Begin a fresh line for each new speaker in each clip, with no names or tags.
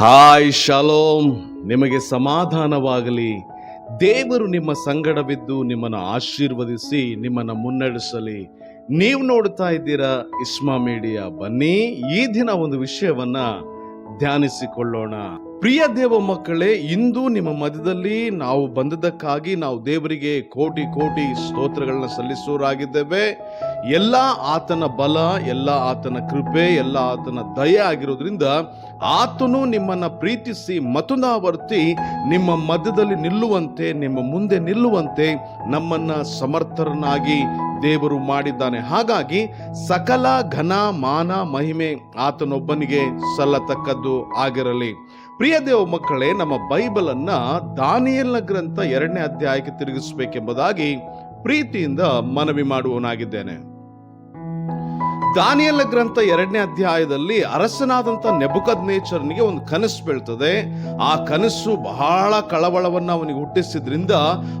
Hi shalom. ನಿಮಗೆ ಸಮಾಧಾನವಾಗಲಿ. ದೇವರು ನಿಮ್ಮ ಸಂಗಡವಿದ್ದು ನಿಮ್ಮನ್ನು ಆಶೀರ್ವದಿಸಿ, ನಿಮ್ಮನ್ನು ಮುನ್ನಡೆಸಲಿ. ನೀವು ನೋಡ್ತಾ ಇದ್ದೀರಾ ಇಸ್ಮಾ ಮೀಡಿಯಾ. ಬನ್ನಿ, ಈ ದಿನ ಒಂದು ವಿಷಯವನ್ನು ಧ್ಯಾನಿಸಿಕೊಳ್ಳೋಣ. ಪ್ರಿಯ ದೇವ ಮಕ್ಕಳೇ, ಇಂದು ನಿಮ್ಮ ಮಧ್ಯದಲ್ಲಿ ನಾವು ಬಂದದಕ್ಕಾಗಿ ನಾವು ದೇವರಿಗೆ ಕೋಟಿ ಕೋಟಿ ಸ್ತೋತ್ರಗಳನ್ನ ಸಲ್ಲಿಸೋರಾಗಿದ್ದೇವೆ ಎಲ್ಲ ಆತನ ಬಲ, ಎಲ್ಲ ಆತನ ಕೃಪೆ, ಎಲ್ಲ ಆತನ ದಯ ಆಗಿರೋದ್ರಿಂದ ಆತನು ನಿಮ್ಮನ್ನ ಪ್ರೀತಿಸಿ ಮತುನಾವರ್ತಿ ನಿಮ್ಮ ಮಧ್ಯದಲ್ಲಿ ನಿಲ್ಲುವಂತೆ, ನಿಮ್ಮ ಮುಂದೆ ನಿಲ್ಲುವಂತೆ ನಮ್ಮನ್ನ ಸಮರ್ಥರನ್ನಾಗಿ ದೇವರು ಮಾಡಿದ್ದಾನೆ. ಹಾಗಾಗಿ ಸಕಲ ಘನ, ಮಾನ, ಮಹಿಮೆ ಆತನೊಬ್ಬನಿಗೆ ಸಲ್ಲತಕ್ಕದ್ದು ಆಗಿರಲಿ. ಪ್ರಿಯ ದೇವ ಮಕ್ಕಳೇ, ನಮ್ಮ ಬೈಬಲ್ ಅನ್ನ ದಾನಿಯಲ್ನ ಗ್ರಂಥ ಎರಡನೇ ಅಧ್ಯಾಯಕ್ಕೆ ತಿರುಗಿಸಬೇಕೆಂಬುದಾಗಿ ಪ್ರೀತಿಯಿಂದ ಮನವಿ ಮಾಡುವವನಾಗಿದ್ದೇನೆ. ದಾನಿಯಲ್ ಗ್ರಂಥ ಎರಡನೇ ಅಧ್ಯಾಯದಲ್ಲಿ ಅರಸನಾದಂತ ನೆಬುಕದ್ ನೇಚರ್ನಿಗೆ ಒಂದು ಕನಸು ಬೀಳ್ತದೆ. ಆ ಕನಸು ಬಹಳ ಕಳವಳವನ್ನ ಅವನಿಗೆ ಹುಟ್ಟಿಸಿದ್ರಿಂದ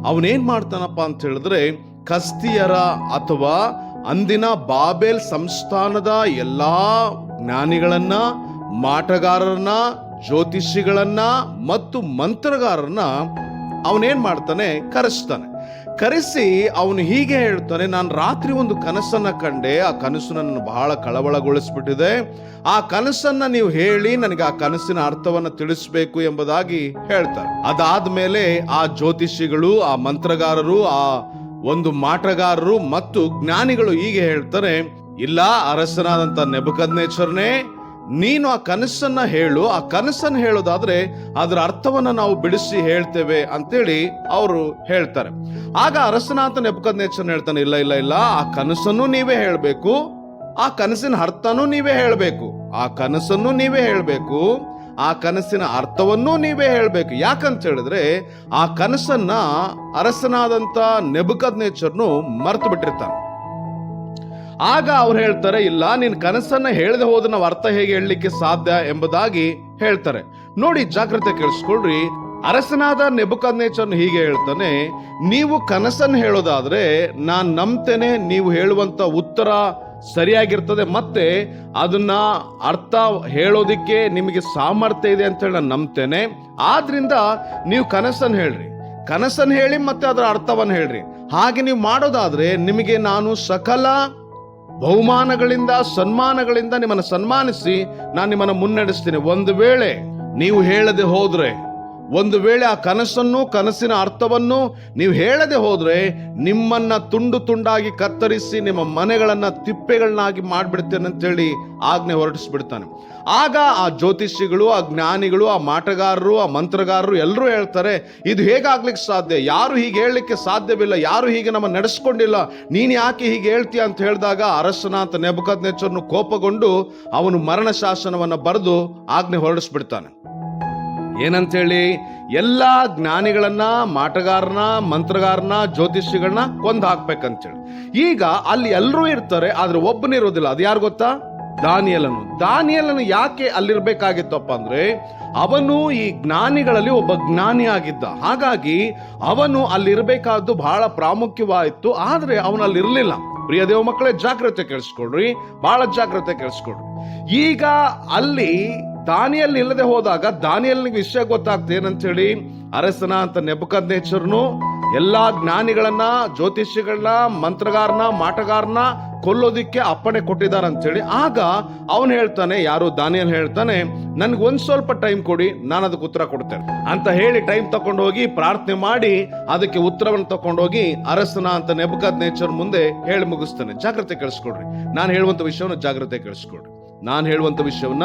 ಅವನೇನ್ ಮಾಡ್ತಾನಪ್ಪ ಅಂತ ಹೇಳಿದ್ರೆ, ಕಸ್ತಿಯರ ಅಥವಾ ಅಂದಿನ ಬಾಬೆಲ್ ಸಂಸ್ಥಾನದ ಎಲ್ಲಾ ಜ್ಞಾನಿಗಳನ್ನ, ಮಾಟಗಾರರನ್ನ ಜ್ಯೋತಿಷಿಗಳನ್ನ ಮತ್ತು ಮಂತ್ರಗಾರರನ್ನ ಅವನೇನ್ ಮಾಡ್ತಾನೆ? ಕರೆಸ್ತಾನೆ. ಕರೆಸಿ ಅವನು ಹೀಗೆ ಹೇಳ್ತಾನೆ, ನಾನು ರಾತ್ರಿ ಒಂದು ಕನಸನ್ನ ಕಂಡೆ. ಆ ಕನಸು ನನ್ನ ಬಹಳ ಕಳವಳಗೊಳಿಸ್ಬಿಟ್ಟಿದೆ. ಆ ಕನಸನ್ನ ನೀವು ಹೇಳಿ ನನಗೆ ಆ ಕನಸಿನ ಅರ್ಥವನ್ನ ತಿಳಿಸ್ಬೇಕು ಎಂಬುದಾಗಿ ಹೇಳ್ತಾರೆ. ಅದಾದ ಮೇಲೆ ಆ ಜ್ಯೋತಿಷಿಗಳು, ಆ ಮಂತ್ರಗಾರರು, ಆ ಒಂದು ಮಾಟಗಾರರು ಮತ್ತು ಜ್ಞಾನಿಗಳು ಹೀಗೆ ಹೇಳ್ತಾರೆ, ಇಲ್ಲ ಅರಸನಾದಂತ ನೆಬಕದ್ನೇಶ್ವರನೇ ನೀನು ಆ ಕನಸನ್ನ ಹೇಳು, ಆ ಕನಸನ್ನ ಹೇಳೋದಾದ್ರೆ ಅದರ ಅರ್ಥವನ್ನ ನಾವು ಬಿಡಿಸಿ ಹೇಳ್ತೇವೆ ಅಂತೇಳಿ ಅವರು ಹೇಳ್ತಾರೆ. ಆಗ ಅರಸನಾಥ ನೆಬಕದ್ನೇಶ್ವರನ್ ಹೇಳ್ತಾನೆ, ಇಲ್ಲ ಇಲ್ಲ ಇಲ್ಲ, ಆ ಕನಸನ್ನು ನೀವೇ ಹೇಳಬೇಕು, ಆ ಕನಸಿನ ಅರ್ಥನೂ ನೀವೇ ಹೇಳಬೇಕು, ಆ ಕನಸನ್ನು ನೀವೇ ಹೇಳಬೇಕು, ಆ ಕನಸಿನ ಅರ್ಥವನ್ನೂ ನೀವೇ ಹೇಳಬೇಕು. ಯಾಕಂತ ಹೇಳಿದ್ರೆ ಆ ಕನಸನ್ನ ಅರಸನಾದಂತ ನೆಬಕದ್ನೇಚರ್ನು ಮರೆತು ಬಿಟ್ಟಿರ್ತಾನೆ. ಆಗ ಅವ್ರು ಹೇಳ್ತಾರೆ, ಇಲ್ಲ, ನಿನ್ ಕನಸನ್ನ ಹೇಳದೆ ಹೋದ ಅರ್ಥ ಹೇಗೆ ಹೇಳಲಿಕ್ಕೆ ಸಾಧ್ಯ? ಎಂಬುದಾಗಿ ಹೇಳ್ತಾರೆ. ನೋಡಿ, ಜಾಗ್ರತೆ ಕೇಳಿಸ್ಕೊಳ್ರಿ. ಅರಸನಾದ ನೆಬುಕದ್ನೇಚರ್ನು ಹೀಗೆ ಹೇಳ್ತಾನೆ, ನೀವು ಕನಸನ್ನ ಹೇಳೋದಾದ್ರೆ ನಾನ್ ನಂಬ್ತೇನೆ, ನೀವು ಹೇಳುವಂತ ಉತ್ತರ ಸರಿಯಾಗಿರ್ತದೆ, ಮತ್ತೆ ಅದನ್ನ ಅರ್ಥ ಹೇಳೋದಿಕ್ಕೆ ನಿಮಗೆ ಸಾಮರ್ಥ್ಯ ಇದೆ ಅಂತ ಹೇಳಿ ನಾನು ನಂಬ್ತೇನೆ. ಆದ್ರಿಂದ ನೀವು ಕನಸನ್ನ ಹೇಳ್ರಿ. ಕನಸನ್ನ ಹೇಳಿ ಮತ್ತೆ ಅದರ ಅರ್ಥವನ್ನು ಹೇಳ್ರಿ. ಹಾಗೆ ನೀವು ಮಾಡೋದಾದ್ರೆ ನಿಮಗೆ ನಾನು ಸಕಲ ಬಹುಮಾನಗಳಿಂದ ಸನ್ಮಾನಗಳಿಂದ ನಿಮ್ಮನ್ನು ಸನ್ಮಾನಿಸಿ ನಾನು ನಿಮ್ಮನ್ನು ಮುನ್ನಡೆಸ್ತೀನಿ. ಒಂದು ವೇಳೆ ನೀವು ಹೇಳದೆ ಹೋದ್ರೆ ಒಂದು ವೇಳೆ ಆ ಕನಸನ್ನು ಕನಸಿನ ಅರ್ಥವನ್ನು ನೀವು ಹೇಳದೆ ಹೋದರೆ ನಿಮ್ಮನ್ನ ತುಂಡು ತುಂಡಾಗಿ ಕತ್ತರಿಸಿ ನಿಮ್ಮ ಮನೆಗಳನ್ನ ತಿಪ್ಪೆಗಳನ್ನಾಗಿ ಮಾಡ್ಬಿಡ್ತೇನೆ ಅಂತೇಳಿ ಆಜ್ಞೆ ಹೊರಡಿಸ್ಬಿಡ್ತಾನೆ ಆಗ ಆ ಜ್ಯೋತಿಷಿಗಳು, ಆ ಜ್ಞಾನಿಗಳು, ಆ ಮಾಟಗಾರರು, ಆ ಮಂತ್ರಗಾರರು ಎಲ್ಲರೂ ಹೇಳ್ತಾರೆ, ಇದು ಹೇಗಾಗ್ಲಿಕ್ಕೆ ಸಾಧ್ಯ? ಯಾರು ಹೀಗೆ ಹೇಳಲಿಕ್ಕೆ ಸಾಧ್ಯವಿಲ್ಲ? ಯಾರು ಹೀಗೆ ನಮ್ಮ ನಡೆಸ್ಕೊಂಡಿಲ್ಲ? ನೀನು ಯಾಕೆ ಹೀಗೆ ಹೇಳ್ತೀಯ? ಅಂತ ಹೇಳಿದಾಗ ಅರಸನಾಥ ನೆಬಕದ್ ನೆಚ್ಚರನ್ನು ಕೋಪಗೊಂಡು ಅವನು ಮರಣ ಶಾಸನವನ್ನು ಬರೆದು ಆಜ್ಞೆ ಹೊರಡಿಸ್ಬಿಡ್ತಾನೆ. ಏನಂತೇಳಿ ಎಲ್ಲ ಜ್ಞಾನಿಗಳನ್ನ, ಮಾಟಗಾರನ, ಮಂತ್ರಗಾರನ ಜ್ಯೋತಿಷಿಗಳನ್ನ ಕೊಂದು ಹಾಕ್ಬೇಕಂತೇಳಿ ಈಗ ಅಲ್ಲಿ ಎಲ್ಲರೂ ಇರ್ತಾರೆ, ಆದ್ರೆ ಒಬ್ಬನಿರೋದಿಲ್ಲ ಅದು ಯಾರು ಗೊತ್ತಾ? ದಾನಿಯಲನು. ದಾನಿಯಲನು ಯಾಕೆ ಅಲ್ಲಿರ್ಬೇಕಾಗಿತ್ತಪ್ಪ ಅಂದ್ರೆ, ಅವನು ಈ ಜ್ಞಾನಿಗಳಲ್ಲಿ ಒಬ್ಬ ಜ್ಞಾನಿ ಆಗಿದ್ದ ಹಾಗಾಗಿ ಅವನು ಅಲ್ಲಿರ್ಬೇಕಾದ್ದು ಬಹಳ ಪ್ರಾಮುಖ್ಯವಾಯಿತು, ಆದ್ರೆ ಅವನು ಪ್ರಿಯ ದೇವ ಮಕ್ಕಳೇ, ಜಾಗ್ರತೆ ಕೇಳಿಸ್ಕೊಡ್ರಿ ಬಹಳ ಜಾಗ್ರತೆ ಕೇಳಿಸ್ಕೊಡ್ರಿ ಈಗ ಅಲ್ಲಿ ದಾನಿಯಲ್ಲಿ ಇಲ್ಲದೆ ಹೋದಾಗ ದಾನಿಯಲ್ನಿಗೆ ವಿಷಯ ಗೊತ್ತಾಗ್ತದೆ ಏನಂತ ಹೇಳಿ ಅರಸನ ಅಂತ ನೆಬಕದ್ನೇಚರ್ನು ಎಲ್ಲಾ ಜ್ಞಾನಿಗಳನ್ನ ಜ್ಯೋತಿಷಿಗಳನ್ನ ಮಂತ್ರಗಾರನ, ಮಾಟಗಾರನ ಕೊಲ್ಲೋದಿಕ್ಕೆ ಅಪ್ಪಣೆ ಕೊಟ್ಟಿದ್ದಾರೆ ಅಂತೇಳಿ ಆಗ ಅವನು ಹೇಳ್ತಾನೆ, ಯಾರು ದಾನಿಯಲ್ ಹೇಳ್ತಾನೆ, ನನ್ಗೆ ಒಂದ್ ಸ್ವಲ್ಪ ಟೈಮ್ ಕೊಡಿ, ನಾನು ಅದಕ್ಕೆ ಉತ್ತರ ಕೊಡ್ತೇನೆ. ಅಂತ ಹೇಳಿ ಟೈಮ್ ತಕೊಂಡು ಹೋಗಿ ಪ್ರಾರ್ಥನೆ ಮಾಡಿ ಅದಕ್ಕೆ ಉತ್ತರವನ್ನು ತಕೊಂಡೋಗಿ ಅರಸನ ಅಂತ ನೆಬಕದ್ ನೇಚರ್ ಮುಂದೆ ಹೇಳಿ ಮುಗಿಸ್ತಾನೆ. ಜಾಗ್ರತೆ ಕೇಳಿಸ್ಕೊಡ್ರಿ. ನಾನು ಹೇಳುವಂತ ವಿಷಯವನ್ನು ಜಾಗ್ರತೆ ಕೇಳಿಸ್ಕೊಡ್ರಿ. ನಾನು ಹೇಳುವಂತ ವಿಷಯವನ್ನ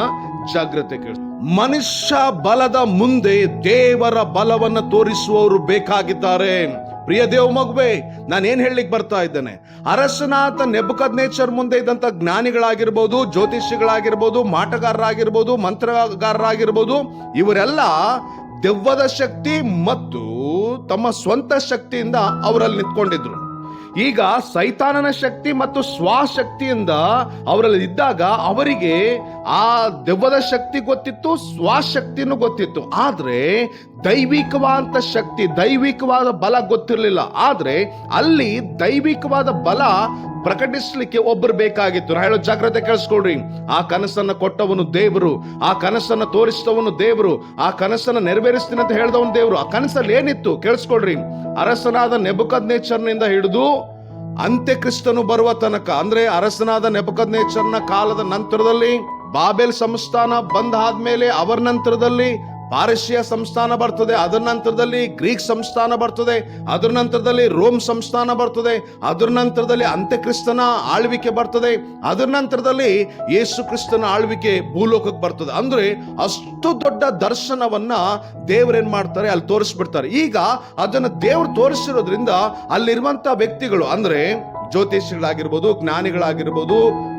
ಜಾಗ್ರತೆ ಕೇಳಿ. ಮನುಷ್ಯ ಬಲದ ಮುಂದೆ ದೇವರ ಬಲವನ್ನ ತೋರಿಸುವವರು ಬೇಕಾಗಿದ್ದಾರೆ. ಪ್ರಿಯ ದೇವ ಮಗುವೆ, ನಾನು ಏನ್ ಹೇಳಲಿಕ್ಕೆ ಬರ್ತಾ ಇದ್ದೇನೆ? ಅರಸನಾಥ ನೆಬಕದ್ ನೇಚರ್ ಮುಂದೆ ಇದ್ದಂತ ಜ್ಞಾನಿಗಳಾಗಿರ್ಬೋದು, ಜ್ಯೋತಿಷಿಗಳಾಗಿರ್ಬೋದು, ಮಾಟಗಾರರಾಗಿರ್ಬೋದು, ಮಂತ್ರಗಾರರಾಗಿರ್ಬೋದು, ಇವರೆಲ್ಲ ದೆವ್ವದ ಶಕ್ತಿ ಮತ್ತು ತಮ್ಮ ಸ್ವಂತ ಶಕ್ತಿಯಿಂದ ಅವರಲ್ಲಿ ನಿಂತ್ಕೊಂಡಿದ್ರು. ಈಗ ಸೈತಾನನ ಶಕ್ತಿ ಮತ್ತು ಸ್ವಶಕ್ತಿಯಿಂದ ಅವರಲ್ಲಿ ಇದ್ದಾಗ ಅವರಿಗೆ ಆ ದೆವ್ವದ ಶಕ್ತಿ ಗೊತ್ತಿತ್ತು, ಸ್ವಶಕ್ತಿನೂ ಗೊತ್ತಿತ್ತು. ಆದ್ರೆ ದೈವಿಕವಾದ ಶಕ್ತಿ, ದೈವಿಕವಾದ ಬಲ ಗೊತ್ತಿರಲಿಲ್ಲ. ಆದ್ರೆ ಅಲ್ಲಿ ದೈವಿಕವಾದ ಬಲ ಪ್ರಕಟಿಸ್ಲಿಕ್ಕೆ ಒಬ್ಬರು ಬೇಕಾಗಿತ್ತು. ನಾ ಹೇಳೋ ಜಾಗ್ರತೆ ಕೇಳಿಸ್ಕೊಡ್ರಿ ಆ ಕನಸನ್ನ ಕೊಟ್ಟವನು ದೇವರು, ಆ ಕನಸನ್ನ ತೋರಿಸಿದವನು ದೇವರು, ಆ ಕನಸನ್ನ ನೆರವೇರಿಸ್ತೀನಿ ಅಂತ ಹೇಳಿದವನು ದೇವರು. ಆ ಕನಸಲ್ಲಿ ಏನಿತ್ತು ಕೇಳಿಸ್ಕೊಳ್ರಿ. ಅರಸನಾದ ನೆಬಕದ್ ನೇಚರ್ನಿಂದ ಹಿಡಿದು ಅಂತ್ಯಕ್ರಿಸ್ತನು ಬರುವ ತನಕ, ಅಂದ್ರೆ ಅರಸನಾದ ನೆಬಕದ್ನೇಚರ್ನ ಕಾಲದ ನಂತರದಲ್ಲಿ ಬಾಬೆಲ್ ಸಂಸ್ಥಾನ ಬಂದ್ ಆದ್ಮೇಲೆ ಅವರ ನಂತರದಲ್ಲಿ ಪಾರಸಿಯ ಸಂಸ್ಥಾನ ಬರ್ತದೆ, ಅದರ ನಂತರದಲ್ಲಿ ಗ್ರೀಕ್ ಸಂಸ್ಥಾನ ಬರ್ತದೆ, ಅದರ ನಂತರದಲ್ಲಿ ರೋಮ್ ಸಂಸ್ಥಾನ ಬರ್ತದೆ, ಅದರ ನಂತರದಲ್ಲಿ ಅಂತ್ಯಕ್ರಿಸ್ತನ ಆಳ್ವಿಕೆ ಬರ್ತದೆ, ಅದರ ನಂತರದಲ್ಲಿ ಯೇಸು ಕ್ರಿಸ್ತನ ಆಳ್ವಿಕೆ ಭೂಲೋಕಕ್ಕೆ ಬರ್ತದೆ. ಅಂದ್ರೆ ಅಷ್ಟು ದೊಡ್ಡ ದರ್ಶನವನ್ನ ದೇವರೇನ್ ಮಾಡ್ತಾರೆ, ಅಲ್ಲಿ ತೋರಿಸ್ಬಿಡ್ತಾರೆ. ಈಗ ಅದನ್ನ ದೇವ್ರು ತೋರಿಸಿರೋದ್ರಿಂದ ಅಲ್ಲಿರುವಂತ ವ್ಯಕ್ತಿಗಳು, ಅಂದ್ರೆ ಜ್ಯೋತಿಷಿಗಳಾಗಿರ್ಬೋದು ಜ್ಞಾನಿಗಳಾಗಿರ್ಬೋದು,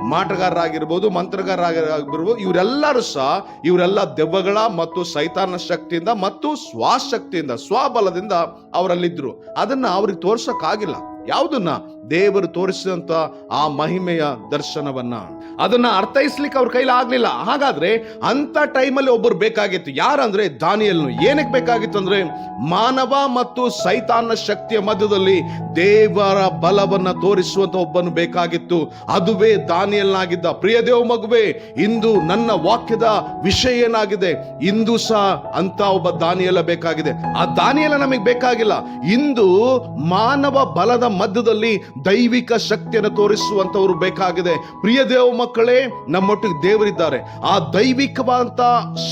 ಮಾಟಗಾರರಾಗಿರ್ಬೋದು, ಮಂತ್ರಗಾರರಾಗಿರ್ಬೋದು, ಇವರೆಲ್ಲರೂ ಸಹ ಇವರೆಲ್ಲ ದೆವ್ವಗಳ ಮತ್ತು ಸೈತಾನ ಶಕ್ತಿಯಿಂದ ಮತ್ತು ಸ್ವಶಕ್ತಿಯಿಂದ, ಸ್ವಬಲದಿಂದ ಅವರಲ್ಲಿದ್ದರು. ಅದನ್ನು ಅವ್ರಿಗೆ ತೋರ್ಸಕ್ಕಾಗಿಲ್ಲ. ಯಾವುದನ್ನ ದೇವರು ತೋರಿಸಿದಂತ ಆ ಮಹಿಮೆಯ ದರ್ಶನವನ್ನ. ಅದನ್ನ ಅರ್ಥೈಸ್ಲಿಕ್ಕೆ ಅವ್ರ ಕೈಲಿ ಆಗ್ಲಿಲ್ಲ. ಹಾಗಾದ್ರೆ ಅಂತ ಟೈಮಲ್ಲಿ ಒಬ್ಬರು ಬೇಕಾಗಿತ್ತು. ಯಾರಂದ್ರೆ ದಾನಿಯಲ್ನು. ಏನಕ್ಕೆ ಬೇಕಾಗಿತ್ತು ಅಂದ್ರೆ ಮಾನವ ಮತ್ತು ಸೈತಾನ ಶಕ್ತಿಯ ಮಧ್ಯದಲ್ಲಿ ದೇವರ ಬಲವನ್ನ ತೋರಿಸುವಂತ ಒಬ್ಬನು ಬೇಕಾಗಿತ್ತು. ಅದುವೇ ದಾನಿಯಲ್ನಾಗಿದ್ದ. ಪ್ರಿಯ ದೇವ ಮಗುವೆ, ಇಂದು ನನ್ನ ವಾಕ್ಯದ ವಿಷಯ ಏನಾಗಿದೆ? ಇಂದು ಸಹ ಅಂತ ಒಬ್ಬ ದಾನಿಯಲ್ಲ ಬೇಕಾಗಿದೆ. ಆ ದಾನಿಯಲ್ಲ ನಮಗೆ ಬೇಕಾಗಿಲ್ಲ. ಇಂದು ಮಾನವ ಬಲದ ಮಧ್ಯದಲ್ಲಿ ದೈವಿಕ ಶಕ್ತಿಯನ್ನು ತೋರಿಸುವಂತವರು ಬೇಕಾಗಿದೆ. ಪ್ರಿಯ ದೇವ ಮಕ್ಕಳೇ, ನಮ್ಮೊಟ್ಟಿಗೆ ದೇವರಿದ್ದಾರೆ. ಆ ದೈವಿಕವಾದಂತ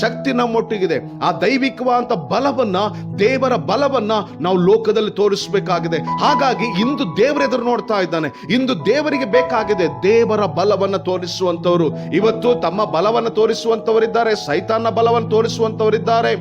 ಶಕ್ತಿ ನಮ್ಮೊಟ್ಟಿಗಿದೆ. ಆ ದೈವಿಕವಾದಂತ ಬಲವನ್ನ, ದೇವರ ಬಲವನ್ನ ನಾವು ಲೋಕದಲ್ಲಿ ತೋರಿಸಬೇಕಾಗಿದೆ. ಹಾಗಾಗಿ ಇಂದು ದೇವರೆದುರು ನೋಡ್ತಾ ಇದ್ದಾನೆ. ಇಂದು ದೇವರಿಗೆ ಬೇಕಾಗಿದೆ ದೇವರ ಬಲವನ್ನ ತೋರಿಸುವಂತವರು ಇವತ್ತು ತಮ್ಮ ಬಲವನ್ನ ತೋರಿಸುವಂತವರಿದ್ದಾರೆ ಸೈತಾನ ಬಲವನ್ನು ತೋರಿಸುವಂತವರಿದ್ದಾರೆ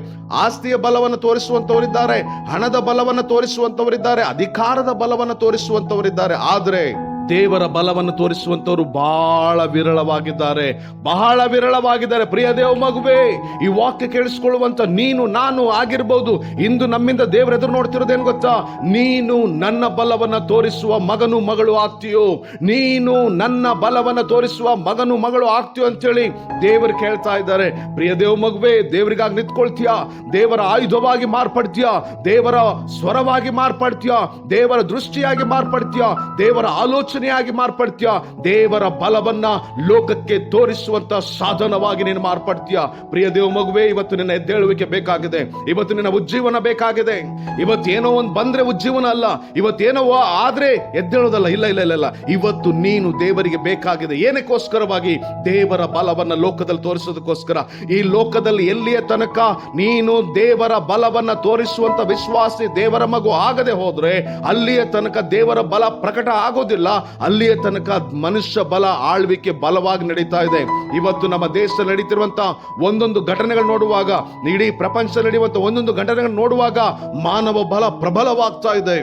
ಆಸ್ತಿಯ ಬಲವನ್ನು ತೋರಿಸುವಂತವರಿದ್ದಾರೆ ಹಣದ ಬಲವನ್ನು ತೋರಿಸುವಂತವರಿದ್ದಾರೆ ಅಧಿಕಾರದ ಬಲವನ್ನು ತೋರಿಸುವಂತವರಿದ್ದಾರೆ. ಆದ್ರೆ ದೇವರ ಬಲವನ್ನು ತೋರಿಸುವಂತವರು ಬಹಳ ವಿರಳವಾಗಿದ್ದಾರೆ. ಬಹಳ ವಿರಳವಾಗಿದ್ದಾರೆ. ಪ್ರಿಯ ದೇವ ಮಗುವೆ, ಈ ವಾಕ್ಯ ಕೇಳಿಸ್ಕೊಳ್ಳುವಂತ ನೀನು, ನಾನು ಆಗಿರ್ಬೋದು. ಇಂದು ನಮ್ಮಿಂದ ದೇವರ ಎದುರು ನೋಡ್ತಿರೋದೇನು ಗೊತ್ತಾ? ನೀನು ನನ್ನ ಬಲವನ್ನ ತೋರಿಸುವ ಮಗನು, ಮಗಳು ಆಗ್ತೀಯೋ? ನೀನು ನನ್ನ ಬಲವನ್ನ ತೋರಿಸುವ ಮಗನು, ಮಗಳು ಆಗ್ತೀಯೋ ಅಂತೇಳಿ ದೇವರು ಕೇಳ್ತಾ ಇದ್ದಾರೆ. ಪ್ರಿಯ ದೇವ ಮಗುವೆ, ದೇವರಿಗಾಗಿ ನಿಂತ್ಕೊಳ್ತೀಯಾ? ದೇವರ ಆಯುಧವಾಗಿ ಮಾರ್ಪಡ್ತೀಯ? ದೇವರ ಸ್ವರವಾಗಿ ಮಾರ್ಪಡ್ತೀಯ? ದೇವರ ದೃಷ್ಟಿಯಾಗಿ ಮಾರ್ಪಡ್ತೀಯ? ದೇವರ ಆಲೋಚನೆಯಾಗಿ ಮಾರ್ಪಡ್ತೀಯ? ದೇವರ ಬಲವನ್ನ ಲೋಕಕ್ಕೆ ತೋರಿಸುವಂತ ಸಾಧನವಾಗಿ ನೀನು ಮಾರ್ಪಡ್ತೀಯ? ಪ್ರಿಯ ದೇವ ಮಗುವೆ, ಇವತ್ತು ನಿನ್ನ ಎದ್ದೇಳುವಿಕೆ ಬೇಕಾಗಿದೆ. ಇವತ್ತು ನಿನ್ನ ಉಜ್ಜೀವನ ಬೇಕಾಗಿದೆ. ಇವತ್ತೇನೋ ಒಂದು ಬಂದ್ರೆ ಉಜ್ಜೀವನ ಅಲ್ಲ. ಇವತ್ತೇನೋ ಆದ್ರೆ ಎದ್ದೇಳೋದಲ್ಲ. ಇಲ್ಲ ಇಲ್ಲ ಇಲ್ಲ ಇಲ್ಲ. ಇವತ್ತು ನೀನು ದೇವರಿಗೆ ಬೇಕಾಗಿದೆ. ಏನಕ್ಕೋಸ್ಕರವಾಗಿ? ದೇವರ ಬಲವನ್ನ ಲೋಕದಲ್ಲಿ ತೋರಿಸೋದಕ್ಕೋಸ್ಕರ. ಈ ಲೋಕದಲ್ಲಿ ಎಲ್ಲಿಯ ತನಕ ನೀನು ದೇವರ ಬಲವನ್ನ ತೋರಿಸುವಂತ ವಿಶ್ವಾಸಿ ದೇವರ ಮಗು ಆಗದೆ ಹೋದ್ರೆ ಅಲ್ಲಿಯ ತನಕ ದೇವರ ಬಲ ಪ್ರಕಟ ಆಗೋದಿಲ್ಲ. ಅಲ್ಲಿಯ ತನಕ ಮನುಷ್ಯ ಬಲ ಆಳ್ವಿಕೆ ಬಲವಾಗಿ ನಡೀತಾ ಇದೆ. ಇವತ್ತು ನಮ್ಮ ದೇಶ ನಡೀತಿರುವಂತ ಒಂದೊಂದು ಘಟನೆಗಳು ನೋಡುವಾಗ, ಇಡೀ ಪ್ರಪಂಚ ನಡೆಯುವಂತ ಒಂದೊಂದು ಘಟನೆಗಳು ನೋಡುವಾಗ ಮಾನವ ಬಲ ಪ್ರಬಲವಾಗ್ತಾ ಇದೆ.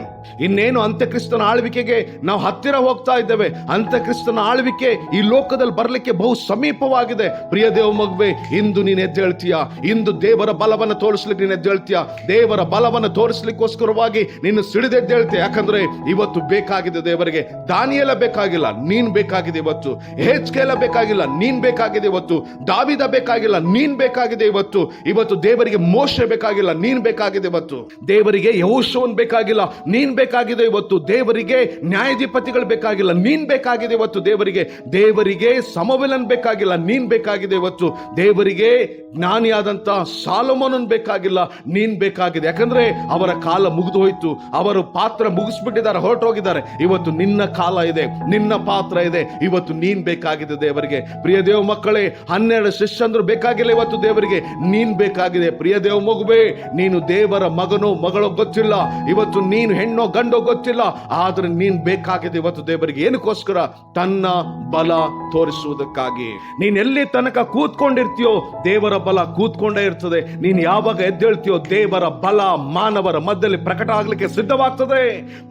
ಇನ್ನೇನು ಅಂತ್ಯಕ್ರಿಸ್ತನ ಆಳ್ವಿಕೆಗೆ ನಾವು ಹತ್ತಿರ ಹೋಗ್ತಾ ಇದ್ದೇವೆ. ಅಂತ್ಯಕ್ರಿಸ್ತನ ಆಳ್ವಿಕೆ ಈ ಲೋಕದಲ್ಲಿ ಬರಲಿಕ್ಕೆ ಬಹು ಸಮೀಪವಾಗಿದೆ. ಪ್ರಿಯ ದೇವ ಮಗುವೆ, ಇಂದು ನೀನು ಎದ್ದೇಳ್ತೀಯ ಇಂದು ದೇವರ ಬಲವನ್ನು ತೋರಿಸ್ಲಿಕ್ಕೆ ನೀನು ಎದ್ದೇಳ್ತೀಯ ದೇವರ ಬಲವನ್ನು ತೋರಿಸ್ಲಿಕ್ಕೋಸ್ಕರವಾಗಿ ನೀನು ಸಿಡಿದೆದ್ದೇಳ್ತೀಯ ಯಾಕಂದ್ರೆ ಇವತ್ತು ಬೇಕಾಗಿದೆ ದೇವರಿಗೆ ದಾನಿಯೆಲ್ಲ ಬೇಕಾಗಿಲ್ಲ, ನೀನ್ ಬೇಕಾಗಿದೆ ಇವತ್ತು. ಹೆಚ್ಕೆಲ್ಲ ಬೇಕಾಗಿಲ್ಲ, ನೀನ್ ಬೇಕಾಗಿದೆ ಇವತ್ತು. ದಾವಿದ ಬೇಕಾಗಿಲ್ಲ, ನೀನ್ ಬೇಕಾಗಿದೆ ಇವತ್ತು. ಇವತ್ತು ದೇವರಿಗೆ ಮೋಶ ಬೇಕಾಗಿಲ್ಲ, ನೀನ್ ಬೇಕಾಗಿದೆ ಇವತ್ತು. ದೇವರಿಗೆ ಯಹೋಶವನ್ ಬೇಕಾಗಿಲ್ಲ, ನೀನ್ ಬೇಕಾಗಿದೆ ಇವತ್ತು. ದೇವರಿಗೆ ನ್ಯಾಯಾಧಿಪತಿಗಳು ಬೇಕಾಗಿಲ್ಲ, ನೀನ್ ಬೇಕಾಗಿದೆ ಇವತ್ತು. ದೇವರಿಗೆ ದೇವರಿಗೆ ಸಮವಿಲನ್ ಬೇಕಾಗಿಲ್ಲ, ನೀನ್ ಬೇಕಾಗಿದೆ ಇವತ್ತು. ದೇವರಿಗೆ ಜ್ಞಾನಿಯಾದಂತ ಸಾಲಮೋನನ್ ಬೇಕಾಗಿಲ್ಲ, ನೀನ್ ಬೇಕಾಗಿದೆ. ಯಾಕಂದ್ರೆ ಅವರ ಕಾಲ ಮುಗಿದು ಹೋಯ್ತು, ಅವರು ಪಾತ್ರ ಮುಗಿಸ್ಬಿಟ್ಟಿದ್ದಾರೆ, ಹೊರಟೋಗಿದ್ದಾರೆ. ಇವತ್ತು ನಿನ್ನ ಕಾಲ ಇದೆ, ನಿನ್ನ ಪಾತ್ರ ಇದೆ. ಇವತ್ತು ನೀನ್ ಬೇಕಾಗಿದೆ ದೇವರಿಗೆ. ಪ್ರಿಯ ದೇವ ಮಕ್ಕಳೇ, ಹನ್ನೆರಡು ಶಿಷ್ಯಂದ್ರು ಬೇಕಾಗಿಲ್ಲ ಇವತ್ತು ದೇವರಿಗೆ. ನೀನ್ ಬೇಕಾಗಿದೆ, ಪ್ರಿಯ ದೇವ ಮಗುವೆ, ನೀನು ದೇವರ ಮಗನೋ ಮಗಳೋ ಗೊತ್ತಿಲ್ಲ. ಇವತ್ತು ನೀನು ಹೆಣ್ಣೋ ಗಂಡೋ ಗೊತ್ತಿಲ್ಲ. ಆದ್ರೆ ನೀನ್ ಬೇಕಾಗಿದೆ ಇವತ್ತು ದೇವರಿಗೆ ಏನಕ್ಕೋಸ್ಕರ? ತನ್ನ ಬಲ ತೋರಿಸುವುದಕ್ಕಾಗಿ. ನೀನ್ ತನಕ ಕೂತ್ಕೊಂಡಿರ್ತೀಯೋ ದೇವರ ಬಲ ಕೂತ್ಕೊಂಡೇ ಇರ್ತದೆ. ನೀನ್ ಯಾವಾಗ ಎದ್ದೇಳ್ತೀಯೋ ದೇವರ ಬಲ ಮಾನವರ ಮಧ್ಯದಲ್ಲಿ ಪ್ರಕಟ ಆಗ್ಲಿಕ್ಕೆ ಸಿದ್ಧವಾಗ್ತದೆ.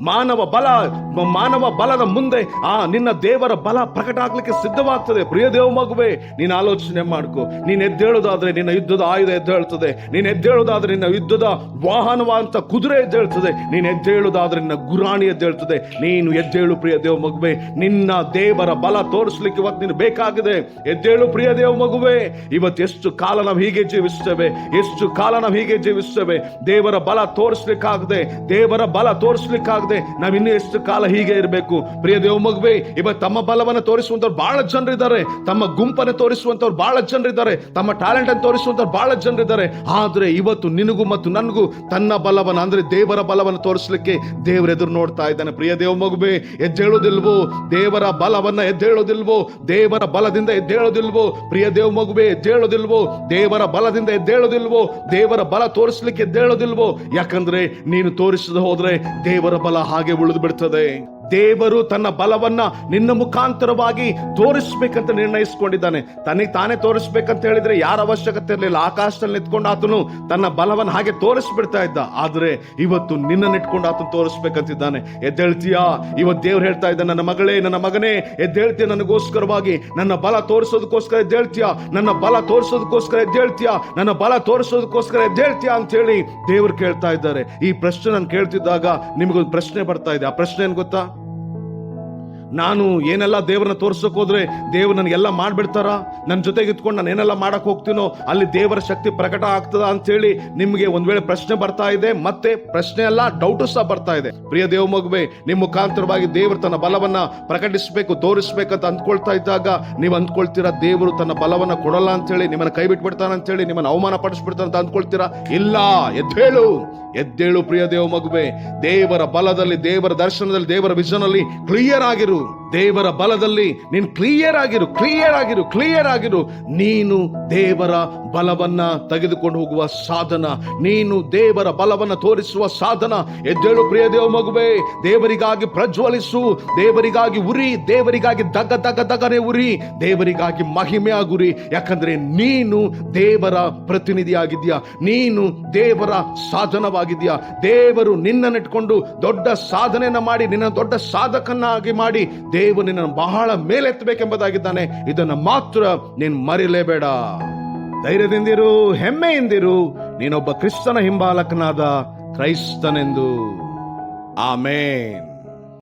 ಮಾನವ ಬಲ, ಮಾನವ ಬಲದ ಮುಂದೆ ಆ ನಿನ್ನ ದೇವರ ಬಲ ಪ್ರಕಟ ಆಗ್ಲಿಕ್ಕೆ ಸಿದ್ಧವಾಗ್ತದೆ. ಪ್ರಿಯ ದೇವ ಮಗುವೆ, ನೀನು ಆಲೋಚನೆ ಮಾಡ್ಕೋ. ನೀನ್ ಎದ್ದೇಳೋದಾದ್ರೆ ನಿನ್ನ ಯುದ್ಧದ ಆಯುಧ ಎದ್ದೇಳ್ತದೆ. ನೀನ್ ಎದ್ದೇಳೋದಾದ್ರೆ ನಿನ್ನ ಯುದ್ಧದ ವಾಹನವಾದಂತ ಕುದುರೆ ಎದ್ದೇಳ್ತದೆ. ನೀನ್ ಎದ್ದೇಳೋದಾದ್ರೆ ನಿನ್ನ ಗುರಾಣಿ ಎದ್ದೇಳ್ತದೆ. ನೀನು ಎದ್ದೇಳು ಪ್ರಿಯ ದೇವ ಮಗುವೆ, ನಿನ್ನ ದೇವರ ಬಲ ತೋರಿಸ್ಲಿಕ್ಕೆ ಇವತ್ತು ನೀನು ಬೇಕಾಗಿದೆ. ಎದ್ದೇಳು ಪ್ರಿಯ ದೇವ ಮಗುವೆ. ಇವತ್ತು ಎಷ್ಟು ಕಾಲ ನಾವು ಹೀಗೆ ಜೀವಿಸ್ತೇವೆ. ಎಷ್ಟು ಕಾಲ ನಾವು ಹೀಗೆ ಜೀವಿಸ್ತೇವೆ. ದೇವರ ಬಲ ತೋರಿಸ್ಲಿಕ್ಕಾಗದೆ, ದೇವರ ಬಲ ತೋರಿಸ್ಲಿಕ್ಕಾಗದೆ ನಾವ್ ಇನ್ನು ಎಷ್ಟು ಕಾಲ ಹೀಗೆ ಇರಬೇಕು. ಪ್ರಿಯ ದೇವ ಮಗುವೆ, ಇವತ್ತು ತಮ್ಮ ಬಲವನ್ನು ತೋರಿಸುವಂತವ್ರು ಬಹಳ ಜನರಿದ್ದಾರೆ. ತಮ್ಮ ಗುಂಪನ್ನು ತೋರಿಸುವಂತವ್ರು ಬಹಳ ಜನರಿದ್ದಾರೆ. ತಮ್ಮ ಟ್ಯಾಲೆಂಟ್ ಅನ್ನು ತೋರಿಸುವಂತವ್ರು ಬಹಳ ಜನರಿದ್ದಾರೆ. ಆದ್ರೆ ಇವತ್ತು ನಿನಗೂ ಮತ್ತು ನನಗೂ ತನ್ನ ಬಲವನ್ನು, ಅಂದ್ರೆ ದೇವರ ಬಲವನ್ನು ತೋರಿಸಲಿಕ್ಕೆ ದೇವರ ಎದುರು ನೋಡ್ತಾ ಇದ್ದಾನೆ. ಪ್ರಿಯ ದೇವ ಮಗುವೆ ಎದ್ದೇಳೋದಿಲ್ವೋ ದೇವರ ಬಲವನ್ನ ಎದ್ದೇಳೋದಿಲ್ವೋ ದೇವರ ಬಲದಿಂದ ಎದ್ದೇಳೋದಿಲ್ವೋ? ಪ್ರಿಯ ದೇವ ಮಗುವೆ, ಎದ್ದೇಳೋದಿಲ್ವೋ? ದೇವರ ಬಲದಿಂದ ಎದ್ದೇಳೋದಿಲ್ವೋ? ದೇವರ ಬಲ ತೋರಿಸ್ಲಿಕ್ಕೆ ಎದ್ದೇಳೋದಿಲ್ವೋ? ಯಾಕಂದ್ರೆ ನೀನು ತೋರಿಸದೆ ಹೋದ್ರೆ ದೇವರ ಬಲ ಹಾಗೆ ಉಳಿದು ಬಿಡ್ತದೆ. ದೇವರು ತನ್ನ ಬಲವನ್ನ ನಿನ್ನ ಮುಖಾಂತರವಾಗಿ ತೋರಿಸ್ಬೇಕಂತ ನಿರ್ಣಯಿಸ್ಕೊಂಡಿದ್ದಾನೆ. ತನಗೆ ತಾನೇ ತೋರಿಸ್ಬೇಕಂತ ಹೇಳಿದ್ರೆ ಯಾರ ಅವಶ್ಯಕತೆ ಇರಲಿಲ್ಲ. ಆಕಾಶದಲ್ಲಿ ನಿಂತ್ಕೊಂಡು ಆತನು ತನ್ನ ಬಲವನ್ನ ಹಾಗೆ ತೋರಿಸ್ಬಿಡ್ತಾ ಇದ್ದ. ಆದ್ರೆ ಇವತ್ತು ನಿನ್ನ ಇಟ್ಕೊಂಡು ಆತನು ತೋರಿಸ್ಬೇಕಂತಿದ್ದಾನೆ. ಎದ್ದೇಳ್ತೀಯಾ? ಇವತ್ತು ದೇವ್ರು ಹೇಳ್ತಾ ಇದ್ದ, ನನ್ನ ಮಗಳೇ, ನನ್ನ ಮಗನೇ, ಎದ್ದೇಳ್ತೀಯ ನನಗೋಸ್ಕರವಾಗಿ. ನನ್ನ ಬಲ ತೋರಿಸೋದಕ್ಕೋಸ್ಕರ ಎದ್ದೇಳ್ತೀಯಾ? ನನ್ನ ಬಲ ತೋರಿಸೋದಕ್ಕೋಸ್ಕರ ಎದ್ದೇಳ್ತೀಯಾ? ನನ್ನ ಬಲ ತೋರಿಸೋದಕ್ಕೋಸ್ಕರ ಎದ್ದೇಳ್ತೀಯಾ? ಅಂತ ಹೇಳಿ ದೇವ್ರು ಕೇಳ್ತಾ ಇದ್ದಾರೆ. ಈ ಪ್ರಶ್ನೆ ನಾನು ಕೇಳ್ತಿದ್ದಾಗ ನಿಮಗೊಂದು ಪ್ರಶ್ನೆ ಬರ್ತಾ ಇದೆ. ಆ ಪ್ರಶ್ನೆ ಏನ್ ಗೊತ್ತಾ? ನಾನು ಏನೆಲ್ಲ ದೇವರನ್ನ ತೋರ್ಸಕ್ ಹೋದ್ರೆ ದೇವ್ರು ನನಗೆಲ್ಲ ಮಾಡ್ಬಿಡ್ತಾರ? ನನ್ನ ಜೊತೆಗೆ ಇತ್ಕೊಂಡು ನಾನು ಏನೆಲ್ಲ ಮಾಡಕ್ ಹೋಗ್ತೀನೋ, ಅಲ್ಲಿ ದೇವರ ಶಕ್ತಿ ಪ್ರಕಟ ಆಗ್ತದ ಅಂತ ಹೇಳಿ ಒಂದು ವೇಳೆ ಪ್ರಶ್ನೆ ಬರ್ತಾ ಇದೆ, ಮತ್ತೆ ಪ್ರಶ್ನೆ ಅಲ್ಲ ಡೌಟು ಸಹ ಬರ್ತಾ ಇದೆ. ಪ್ರಿಯ ದೇವ ಮಗುವೆ ನಿಮ್ಮ ಮುಖಾಂತರವಾಗಿ ದೇವರು ತನ್ನ ಬಲವನ್ನ ಪ್ರಕಟಿಸಬೇಕು, ತೋರಿಸ್ಬೇಕಂತ ಅಂದ್ಕೊಳ್ತಾ ಇದ್ದಾಗ ನೀವು ಅಂದ್ಕೊಳ್ತೀರಾ ದೇವರು ತನ್ನ ಬಲವನ್ನ ಕೊಡಲ್ಲ ಅಂತ ಹೇಳಿ ನಿಮ್ಮನ್ನ ಕೈ ಬಿಟ್ಬಿಡ್ತಾನ ಅಂತ ಹೇಳಿ ನಿಮ್ಮನ್ನ ಅವಮಾನ ಪಡಿಸ್ಬಿಡ್ತಾರೆ ಅಂತ ಅಂದ್ಕೊಳ್ತೀರಾ? ಇಲ್ಲ, ಎದ್ದೇಳು ಎದ್ದೇಳು ಪ್ರಿಯ ದೇವ ಮಗುವೆ. ದೇವರ ಬಲದಲ್ಲಿ, ದೇವರ ದರ್ಶನದಲ್ಲಿ, ದೇವರ ವಿಷನಲ್ಲಿ ಕ್ಲಿಯರ್ ಆಗಿರು. Cristo. ದೇವರ ಬಲದಲ್ಲಿ ನೀನು ಕ್ಲಿಯರ್ ಆಗಿರು ಕ್ಲಿಯರ್ ಆಗಿರು ಕ್ಲಿಯರ್ ಆಗಿರು ನೀನು ದೇವರ ಬಲವನ್ನ ತೆಗೆದುಕೊಂಡು ಹೋಗುವ ಸಾಧನ. ನೀನು ದೇವರ ಬಲವನ್ನ ತೋರಿಸುವ ಸಾಧನ. ಎದ್ದೇಳು ಪ್ರಿಯ ದೇವ ಮಗುವೆ, ದೇವರಿಗಾಗಿ ಪ್ರಜ್ವಲಿಸು. ದೇವರಿಗಾಗಿ ಉರಿ, ದೇವರಿಗಾಗಿ ದಗ ದಗ, ದಗನೆ ಉರಿ. ದೇವರಿಗಾಗಿ ಮಹಿಮೆ ಆಗುರಿ. ಯಾಕಂದ್ರೆ ನೀನು ದೇವರ ಪ್ರತಿನಿಧಿಯಾಗಿದ್ಯಾ ನೀನು ದೇವರ ಸಾಧನವಾಗಿದ್ಯಾ ದೇವರು ನಿನ್ನನ್ನಿಟ್ಕೊಂಡು ದೊಡ್ಡ ಸಾಧನೆಯನ್ನ ಮಾಡಿ, ನಿನ್ನ ದೊಡ್ಡ ಸಾಧಕನಾಗಿ ಮಾಡಿ ದೇವರು ನಿನ್ನನ್ನು ಬಹಳ ಮೇಲೆತ್ತಬೇಕೆಂಬುದಾಗಿದ್ದಾನೆ. ಇದನ್ನು ಮಾತ್ರ ನೀನ್ ಮರಿಲೇಬೇಡ. ಧೈರ್ಯದಿಂದಿರು, ಹೆಮ್ಮೆಯಿಂದಿರು, ನೀನೊಬ್ಬ ಕ್ರಿಸ್ತನ ಹಿಂಬಾಲಕನಾದ ಕ್ರೈಸ್ತನೆಂದು. ಆಮೇನ್.